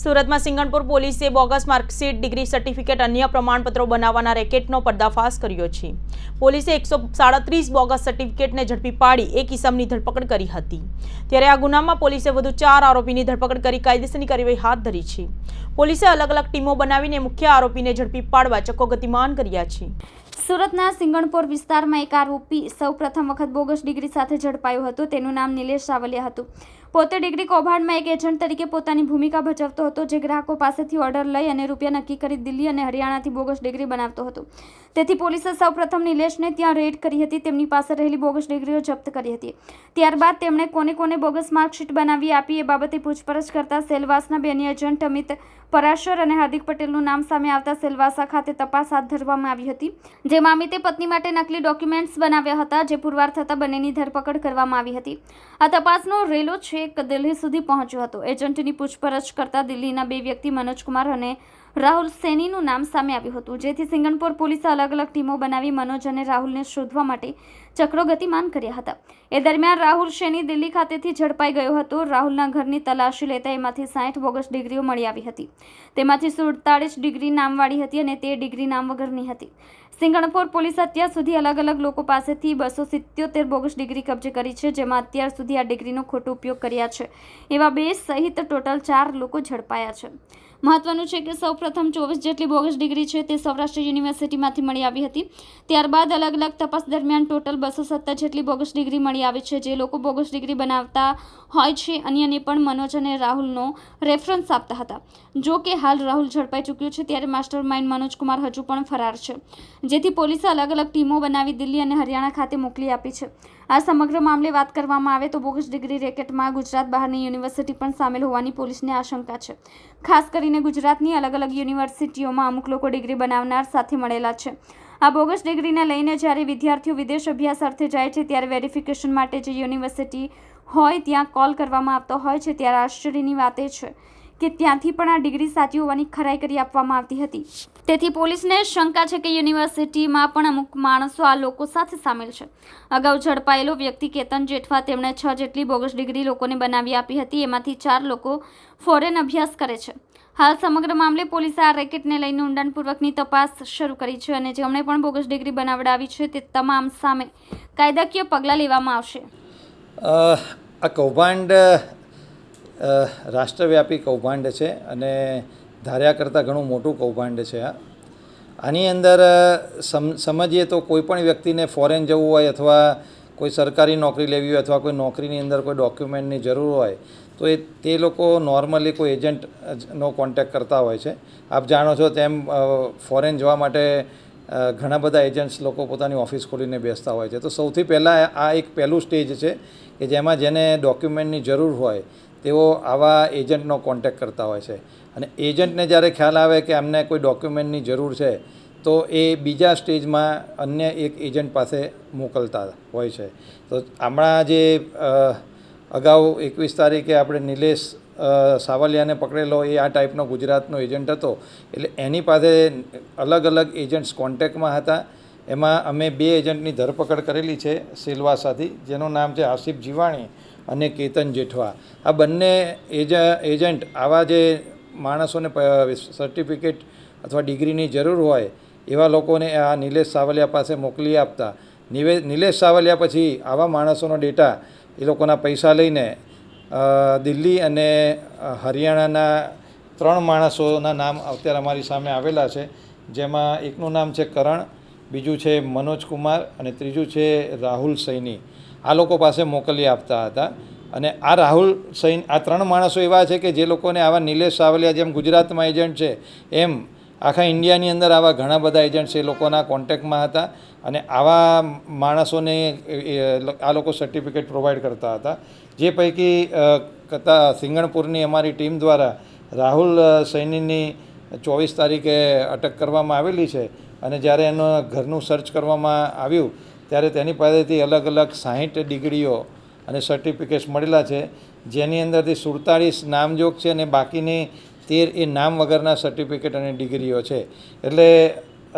સુરતમાં સિંગણપુર પોલીસે bogus marksheet, degree certificate, અન્ય પ્રમાણપત્રો બનાવવાના રેકેટનો પર્દાફાશ કર્યો છે. પોલીસે એકસો સાડત્રીસ બોગસ સર્ટિફિકેટને ઝડપી પાડી એક ઇસમની ધરપકડ કરી હતી. ત્યારે આ ગુનામાં પોલીસે વધુ ચાર આરોપીની ધરપકડ કરી કાયદેસરની કાર્યવાહી હાથ ધરી છે. પોલીસે અલગ અલગ ટીમો બનાવીને મુખ્ય આરોપીને ઝડપી પાડવા ચક્કો ગતિમાન કર્યા છે. સુરતના સિંગણપોર વિસ્તારમાં એક આરોપી સૌ પ્રથમ વખત બોગસ ડિગ્રી સાથે ઝડપાયો હતો. તેનું નામ નિલેશ સાવલિયા હતું. પોતે ડિગ્રી કૌભાંડમાં એક એજન્ટ તરીકે પોતાની ભૂમિકા ભજવતો હતો જે ગ્રાહકો પાસેથી ઓર્ડર લઈ અને રૂપિયા નક્કી કરી દિલ્હી અને હરિયાણાથી બોગસ ડિગ્રી બનાવતો હતો. તેથી પોલીસે સૌપ્રથમ નિલેશને ત્યાં રેડ કરી હતી, તેમની પાસે રહેલી બોગસ ડિગ્રીઓ જપ્ત કરી હતી. ત્યારબાદ તેમણે કોને કોને બોગસ માર્કશીટ બનાવી આપી એ બાબતે પૂછપરછ કરતા સેલવાસના બેની એજન્ટ અમિત પરાશર અને હાર્દિક પટેલનું નામ સામે આવતા સેલવાસા ખાતે તપાસ હાથ ધરવામાં આવી હતી, જેમાં અમિતે પત્ની માટે નકલી ડોક્યુમેન્ટ્સ બનાવ્યા હતા, જે પુરવાર થતાં બંનેની ધરપકડ કરવામાં આવી હતી. આ તપાસનો રેલો છેક દિલ્હી સુધી પહોંચ્યો હતો. એજન્ટની પૂછપરછ કરતા દિલ્હીના બે વ્યક્તિ મનોજકુમાર અને રાહુલ સેનીનું નામ સામે આવ્યું હતું. જેથી સિંગણપુર પોલીસે અલગ અલગ ટીમો બનાવી મનોજ અને રાહુલને શોધવા માટે ચક્રો ગતિમાન કર્યા હતા. એ દરમિયાન રાહુલ સેની દિલ્હી ખાતેથી ઝડપાઈ ગયો હતો. રાહુલના ઘરની તલાશી લેતા એમાંથી સાઠ બોગસ ડિગ્રીઓ મળી આવી હતી. તેમાંથી સુડતાળીસ ડિગ્રી નામવાળી હતી અને તે ડિગ્રી નામ વગરની હતી. સિંગણપુર પોલીસે અત્યાર સુધી અલગ અલગ લોકો પાસેથી બસો સિત્યોતેર બોગસ ડિગ્રી કબજે કરી છે, જેમાં અત્યાર સુધી આ ડિગ્રીનો ખોટો ઉપયોગ કર્યા છે. એવા બે સહિત ટોટલ ચાર લોકો ઝડપાયા છે. મહત્વનું છે કે સૌપ્રથમ ચોવીસ જેટલી બોગસ ડિગ્રી છે તે સૌરાષ્ટ્ર યુનિવર્સિટીમાંથી મળી આવી હતી. ત્યારબાદ અલગ અલગ તપાસ દરમિયાન ટોટલ બસો સત્તર જેટલી બોગસ ડિગ્રી મળી આવી છે. જે લોકો બોગસ ડિગ્રી બનાવતા હોય છે, અન્યને પણ મનોજ અને રાહુલનો રેફરન્સ આપતા હતા. જો કે હાલ રાહુલ ઝડપાઈ ચૂક્યો છે, ત્યારે માસ્ટર માઇન્ડ મનોજ કુમાર હજુ પણ ફરાર છે. જેથી પોલીસે અલગ અલગ ટીમો બનાવી દિલ્હી અને હરિયાણા ખાતે મોકલી આપી છે. આ સમગ્ર મામલે વાત કરવામાં આવે તો બોગસ ડિગ્રી રેકેટમાં ગુજરાત બહારની યુનિવર્સિટી પણ સામેલ હોવાની પોલીસને આશંકા છે. ખાસ કરીને ગુજરાતની અલગ અલગ યુનિવર્સિટીઓમાં અમુક લોકો ડિગ્રી બનાવનાર સાથે મળેલા છે. આ બોગસ ડિગ્રીને લઈને જ્યારે વિદ્યાર્થીઓ વિદેશ અભ્યાસ અર્થે જાય છે, ત્યારે વેરિફિકેશન માટે જે યુનિવર્સિટી હોય, ત્યાં કોલ કરવામાં આવતો હોય છે, ત્યારે આશ્ચર્યની વાત એ છે કે ત્યાંથી પણ આ ડિગ્રી સાચી હોવાની ખરાઈ કરી આપવામાં આવતી હતી. તેથી પોલીસને શંકા છે કે યુનિવર્સિટીમાં પણ અમુક માણસો આ લોકો સાથે સામેલ છે. અગાઉ ઝડપાયેલો વ્યક્તિ કેતન જેઠવા તેમણે છ જેટલી બોગસ ડિગ્રી લોકોને બનાવી આપી હતી, એમાંથી ચાર લોકો ફોરેન અભ્યાસ કરે છે. હાલ સમગ્ર મામલે પોલીસે આ રેકેટને લઈને ઊંડાણપૂર્વકની તપાસ શરૂ કરી છે અને જેમણે પણ બોગસ ડિગ્રી બનાવડાવી છે તે તમામ સામે કાયદાકીય પગલાં લેવામાં આવશે. આ કૌભાંડ રાષ્ટ્રવ્યાપી કૌભાંડ છે અને ધાર્યા કરતાં ઘણું મોટું કૌભાંડ છે આ. આની અંદર સમ, સમજીએ તો કોઈ પણ વ્યક્તિને ફોરેન જવું હોય અથવા કોઈ સરકારી નોકરી લેવી હોય અથવા કોઈ નોકરીની અંદર કોઈ ડોક્યુમેન્ટની જરૂર હોય, તો એ, તે લોકો નોર્મલી કોઈ એજન્ટનો કોન્ટેક્ટ કરતા હોય છે. આપ જાણો છો તેમ ફોરેન જવા માટે ઘણા બધા એજન્ટ્સ લોકો પોતાની ઓફિસ ખોલીને બેસતા હોય છે. તો સૌથી પહેલાં આ એક પહેલું સ્ટેજ છે કે જેમાં જેને ડોક્યુમેન્ટની જરૂર હોય તેઓ આવા એજન્ટનો કોન્ટેક કરતા હોય છે. અને એજન્ટને જ્યારે ખ્યાલ આવે કે અમને કોઈ ડોક્યુમેન્ટની જરૂર છે, તો એ બીજા સ્ટેજમાં અન્ય એક એજન્ટ પાસે મોકલતા હોય છે. તો હમણાં જે અગાઉ એકવીસ તારીખે આપણે નિલેશ સાવલિયાને પકડેલો એ આ ટાઈપનો ગુજરાતનો એજન્ટ હતો. એટલે એની પાસે અલગ અલગ એજન્ટ્સ કોન્ટેક્ટમાં હતા. એમાં અમે બે એજન્ટની ધરપકડ કરેલી છે, સિલવાસાથી. જેનું નામ છે આસિફ જીવાણી. અને કેતન જેઠવા. આ બંને એજ, એજન્ટ આવા જે માણસોને સર્ટિફિકેટ અથવા ડિગ્રીની જરૂર હોય, એવા લોકોને આ નિલેશ સાવલિયા પાસે મોકલી આપતા. નિવે, નિલેશ સાવલિયા પછી આવા માણસોનો ડેટા એ લોકોના પૈસા લઈને દિલ્હી અને હરિયાણાના ત્રણ માણસોના નામ અત્યારે અમારી સામે આવેલા છે. જેમાં એકનું નામ છે કરણ, બીજું છે મનોજ કુમાર અને ત્રીજું છે રાહુલ સૈની. આ લોકો પાસે મોકલી આપતા હતા. અને આ રાહુલ સૈન, આ ત્રણ માણસો એવા છે કે જે લોકોને આવા નિલેશ સાવલિયા જેમ ગુજરાતમાં એજન્ટ છે, એમ આખા ઇન્ડિયાની અંદર આવા ઘણા બધા એજન્ટ્સ એ લોકોના કોન્ટેક્ટમાં હતા અને આવા માણસોને આ લોકો સર્ટિફિકેટ પ્રોવાઈડ કરતા હતા. જે પૈકી કતા સિંગણપુરની અમારી ટીમ દ્વારા રાહુલ સૈનીની ચોવીસ તારીખે અટક કરવામાં આવેલી છે અને જ્યારે એનું ઘરનું સર્ચ કરવામાં આવ્યું ત્યારે તેની પાસેથી અલગ અલગ સાહીઠ ડિગ્રીઓ અને સર્ટિફિકેટ્સ મળેલા છે, જેની અંદરથી સુડતાળીસ નામજોગ છે અને બાકીની તેર એ નામ વગરના સર્ટિફિકેટ અને ડિગ્રીઓ છે. એટલે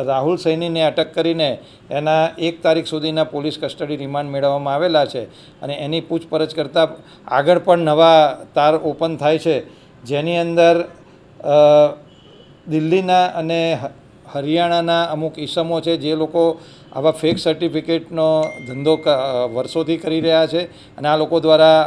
રાહુલ સૈનીને અટક કરીને એના એક તારીખ સુધીના પોલીસ કસ્ટડી રિમાન્ડ મેળવવામાં આવેલા છે અને એની પૂછપરછ કરતાં આગળ પણ નવા તાર ઓપન થાય છે. જેની અંદર દિલ્હીના અને હરિયાણાના અમુક ઈસમો છે જે લોકો આવા ફેક સર્ટિફિકેટનો ધંધો વર્ષોથી કરી રહ્યા છે અને આ લોકો દ્વારા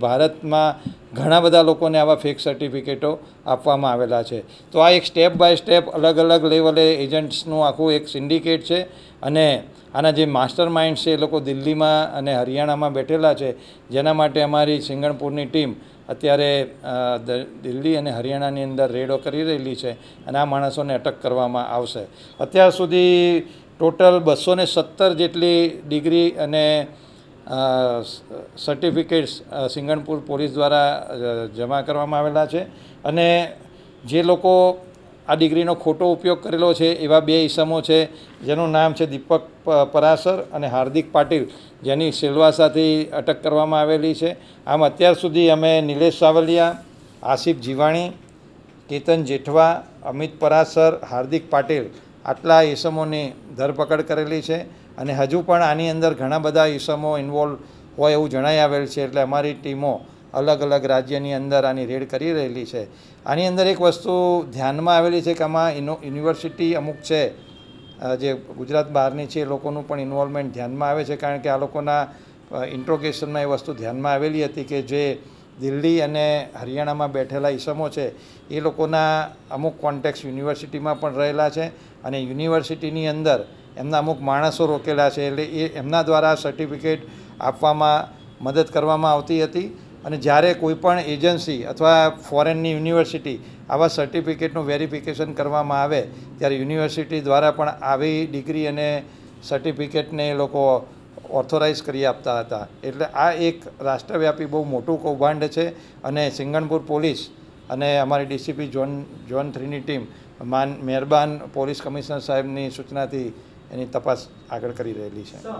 ભારતમાં ઘણા બધા લોકોને આવા ફેક સર્ટિફિકેટો આપવામાં આવેલા છે. તો આ એક સ્ટેપ બાય સ્ટેપ અલગ અલગ લેવલે એજન્ટ્સનું આખું એક સિન્ડિકેટ છે અને આના જે માસ્ટર માઇન્ડ છે એ લોકો દિલ્હીમાં અને હરિયાણામાં બેઠેલા છે. જેના માટે અમારી સિંગણપુરની ટીમ અત્યારે દિલ્હી અને હરિયાણાની અંદર રેડો કરી રહેલી છે અને આ માણસોને અટક કરવામાં આવશે. અત્યાર સુધી ટોટલ બસો સત્તર જેટલી ડિગ્રી અને સર્ટિફિકેટ્સ સિંગણપુર પોલીસ દ્વારા જમા કરવામાં આવેલા છે અને જે લોકો આ ડિગ્રીનો ખોટો ઉપયોગ કરેલો છે એવા બે ઈસમો છે, જેનું નામ છે દીપક પરાસર અને હાર્દિક પાટીલ, જેની સિલવાસાથી અટક કરવામાં આવેલી છે. આમ અત્યાર સુધી અમે નિલેશ સાવલિયા, આસિફ જીવાણી, કેતન જેઠવા, અમિત પરાસર, હાર્દિક પાટીલ આટલા ઈસમોની ધરપકડ કરેલી છે. અને હજુ પણ આની અંદર ઘણા બધા ઈસમો ઇન્વોલ્વ હોય એવું જણાઈ આવેલ છે. એટલે અમારી ટીમો અલગ અલગ રાજ્યની અંદર આની રેડ કરી રહેલી છે. આની અંદર એક વસ્તુ ધ્યાનમાં આવેલી છે કે આમાં યુનિવર્સિટી અમુક છે જે ગુજરાત બહારની છે એ લોકોનું પણ ઇન્વોલ્વમેન્ટ ધ્યાનમાં આવે છે. કારણ કે આ લોકોના ઇન્ટ્રોગેશનમાં એ વસ્તુ ધ્યાનમાં આવેલી હતી કે જે દિલ્હી અને હરિયાણામાં બેઠેલા ઈસમો છે એ લોકોના અમુક કોન્ટેક્ટ યુનિવર્સિટીમાં પણ રહેલા છે અને યુનિવર્સિટીની અંદર એમના અમુક માણસો રોકેલા છે એટલે એ એમના દ્વારા સર્ટિફિકેટ આપવામાં મદદ કરવામાં આવતી હતી. અને જ્યારે કોઈ પણ એજન્સી અથવા ફોરેનની યુનિવર્સિટી આવા સર્ટિફિકેટનું વેરિફિકેશન કરવામાં આવે, ત્યારે યુનિવર્સિટી દ્વારા પણ આવી ડિગ્રી અને સર્ટિફિકેટને એ લોકો ઓથોરાઇઝ કરી આપતા હતા. એટલે આ એક રાષ્ટ્રવ્યાપી બહુ મોટું કૌભાંડ છે અને સિંગણપુર પોલીસ અને અમારી ડીસીપી ઝોન ઝોન થ્રીની ટીમ, માન, મહેરબાન પોલીસ કમિશનર સાહેબની સૂચનાથી એની તપાસ આગળ કરી રહેલી છે.